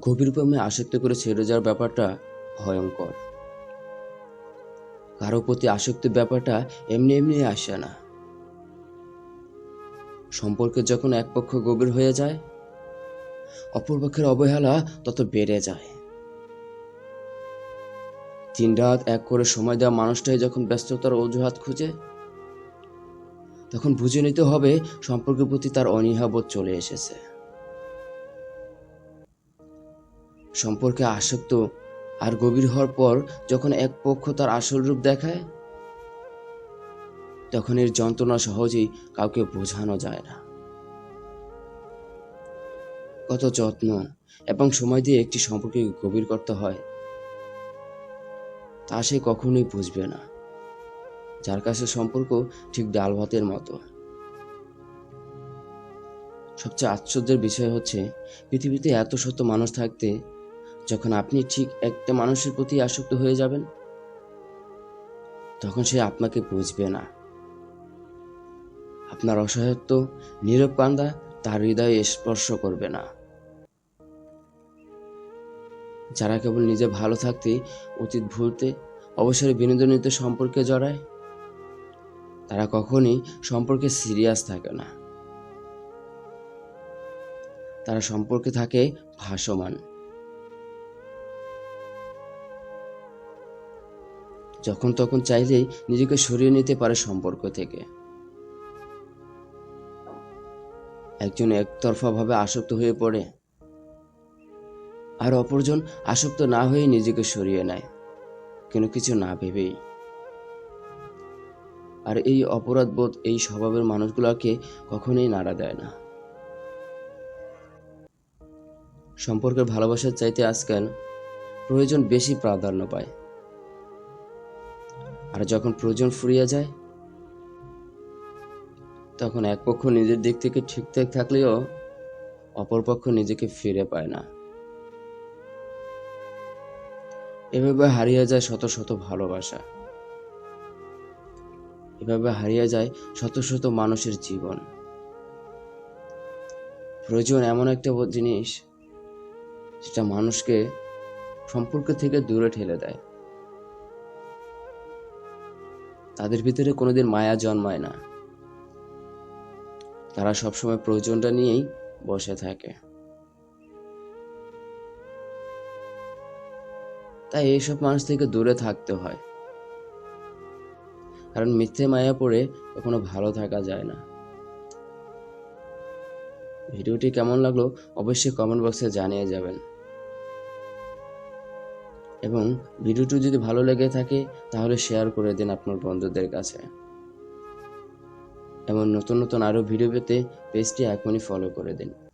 গভীর প্রেমে আসক্ত করে ছেড়ে যাওয়ার ব্যাপারটা ভয়ঙ্কর। কারও প্রতি আসক্তির ব্যাপারটা এমনি এমনি আসে না। সম্পর্কে যখন এক পক্ষ গভীর হয়ে যায়, অপর পক্ষের অবহেলা তত বেড়ে যায়। দিন রাত এক করে সময় দেওয়া মানুষটাই যখন ব্যস্ততার অজুহাত খুঁজে, তখন বুঝে নিতে হবে সম্পর্কের প্রতি তার অনীহাবোধ চলে এসেছে। সম্পর্কে আসক্ত আর গভীর হওয়ার পর যখন এক পক্ষ তার আসল রূপ দেখায়, তখন এর যন্ত্রণা সহজেই কাউকে বোঝানো যায় না। কত যত্ন এবং সময় দিয়ে একটি সম্পর্কে গভীর করতে হয়, তা সে কখনোই বুঝবে না। যার কাছে সম্পর্ক ঠিক ডাল ভাতের মতো। সবচেয়ে আশ্চর্যের বিষয় হচ্ছে, পৃথিবীতে এত শত মানুষ থাকতে যখন আপনি ঠিক একটা মানুষের প্রতি আসক্ত হয়ে যাবেন, তখন সে আপনাকে বুঝবে না। আপনার অসহায়ত্ব, নীরব কান্দা তার হৃদয়ে স্পর্শ করবে না। যারা কেবল নিজে ভালো থাকতে, অতীত ভুলতে, অবসরে বিনোদনীতে সম্পর্কে জড়ায়, তারা কখনই সম্পর্কে সিরিয়াস থাকে না। তারা সম্পর্কে থাকে ভাসমান। যখন তখন চাইলেই নিজেকে সরিয়ে নিতে পারে সম্পর্ক থেকে। একজন একতরফাভাবে আসক্ত হয়ে পড়ে আর অপরজন আসক্ত না হয়ে নিজেকে সরিয়ে নেয়, কোনো কিছু না ভেবেই। আর এই অপরাধবোধ এই স্বভাবের মানুষগুলোকে কখনোই নাড়া দেয় না। সম্পর্কের ভালোবাসার চাইতে আজকাল প্রয়োজন বেশি প্রাধান্য পায়। আর যখন প্রয়োজন ফুরিয়ে যায়, তখন এক পক্ষ নিজের দিক থেকে ঠিকঠাক থাকলেও অপর পক্ষ নিজেকে ফিরে পায় না। এভাবে হারিয়ে যায় শত শত ভালোবাসা। এভাবে হারিয়ে যায় শত শত মানুষের জীবন। প্রয়োজন এমন একটা জিনিস, যেটা মানুষকে সম্পর্ক থেকে দূরে ঠেলে দেয়। তাদের ভিতরে কোনোদিন মায়া জন্মায় না। তারা সবসময় প্রয়োজনটা নিয়েই বসে থাকে। তাই এইসব মানুষ থেকে দূরে থাকতে হয়। কারণ মিথ্যে মায়া পড়ে কখনো ভালো থাকা যায় না। ভিডিওটি কেমন লাগল অবশ্যই কমেন্ট বক্সে জানিয়ে যাবেন। এবং ভিডিওটি যদি ভালো লেগে থাকে, তাহলে শেয়ার করে দিন আপনার বন্ধুদের কাছে। এবং নতুন নতুন আরও ভিডিও পেতে পেজটি এখনই ফলো করে দিন।